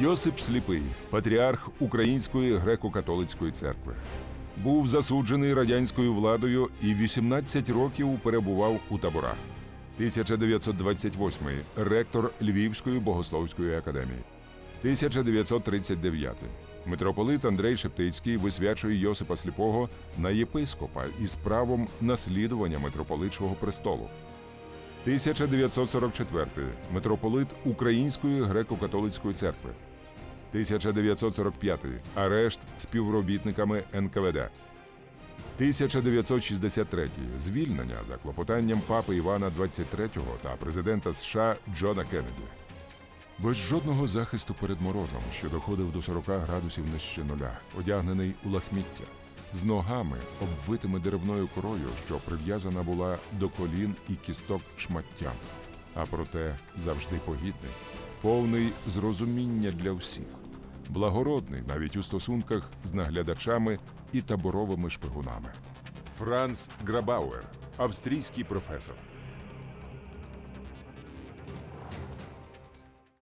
Йосип Сліпий, патріарх Української греко-католицької церкви, був засуджений радянською владою і 18 років перебував у таборах. 1928 ректор Львівської богословської академії. 1939 митрополит Андрей Шептицький висвячує Йосипа Сліпого на єпископа із правом наслідування митрополитчого престолу. 1944 митрополит Української греко-католицької церкви. 1945 арешт співробітниками НКВД. 1963 звільнення за клопотанням папи Івана XXIII та президента США Джона Кеннеді. Без жодного захисту перед морозом, що доходив до 40 градусів нижче нуля, одягнений у лахміття, з ногами, обвитими деревною корою, що прив'язана була до колін і кісток шматтям, а проте завжди погідний, повний зрозуміння для всіх, благородний навіть у стосунках з наглядачами і таборовими шпигунами. Франц Грабауер, австрійський професор,